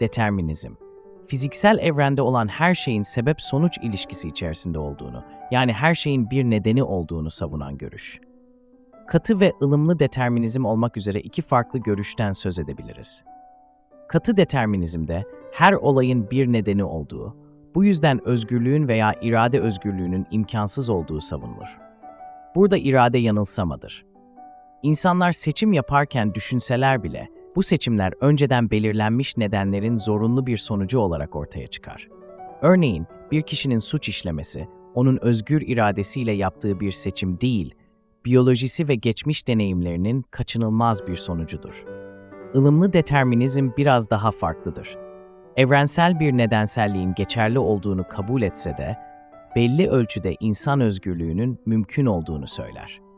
Determinizm Fiziksel evrende olan her şeyin sebep-sonuç ilişkisi içerisinde olduğunu, yani her şeyin bir nedeni olduğunu savunan görüş. Katı ve ılımlı determinizm olmak üzere iki farklı görüşten söz edebiliriz. Katı determinizmde her olayın bir nedeni olduğu, bu yüzden özgürlüğün veya irade özgürlüğünün imkansız olduğu savunulur. Burada irade yanılsamadır. İnsanlar seçim yaparken düşünseler bile bu seçimler önceden belirlenmiş nedenlerin zorunlu bir sonucu olarak ortaya çıkar. Örneğin bir kişinin suç işlemesi, onun özgür iradesiyle yaptığı bir seçim değil, biyolojisi ve geçmiş deneyimlerinin kaçınılmaz bir sonucudur. Ilımlı determinizm biraz daha farklıdır. Evrensel bir nedenselliğin geçerli olduğunu kabul etse de, belli ölçüde insan özgürlüğünün mümkün olduğunu söyler.